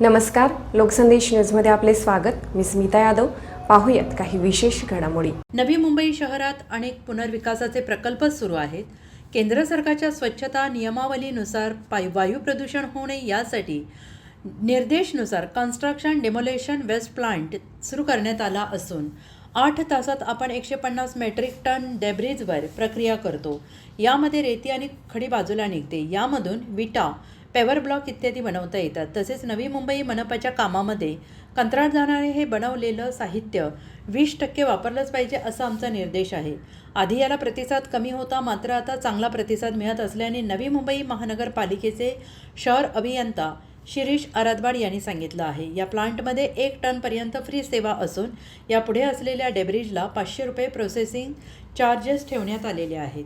नमस्कार लोकसंदेश न्यूजमध्ये आपले स्वागत. मी स्मिता यादव. पाहूयात काही विशेष घडामोडी. नवी मुंबई शहरात अनेक पुनर्विकासाचे प्रकल्प सुरू आहेत. केंद्र सरकारच्या स्वच्छता नियमावलीनुसार पाय वायू प्रदूषण होऊ नये यासाठी निर्देशनुसार कन्स्ट्रक्शन डेमोलेशन वेस्ट प्लांट सुरू करण्यात आला असून आठ तासात आपण एकशे पन्नास मेट्रिक टन डेब्रिजवर प्रक्रिया करतो. यामध्ये रेती आणि खडी बाजूला निघते. यामधून विटा पेवर ब्लॉक इत्यादी बनवता येतात. तसेच नवी मुंबई मनपाच्या कामामध्ये कंत्राटदाराने हे बनवलेलं साहित्य वीस टक्के वापरलंच पाहिजे असा आमचा निर्देश आहे. आधी याला प्रतिसाद कमी होता मात्र आता चांगला प्रतिसाद मिळत असल्याने नवी मुंबई महानगरपालिकेचे शहर अभियंता शिरीष आराधवाड यांनी सांगितलं आहे. या प्लांटमध्ये एक टनपर्यंत फ्री सेवा असून यापुढे असलेल्या डेब्रिजला पाचशे रुपये प्रोसेसिंग चार्जेस ठेवण्यात आलेले आहेत.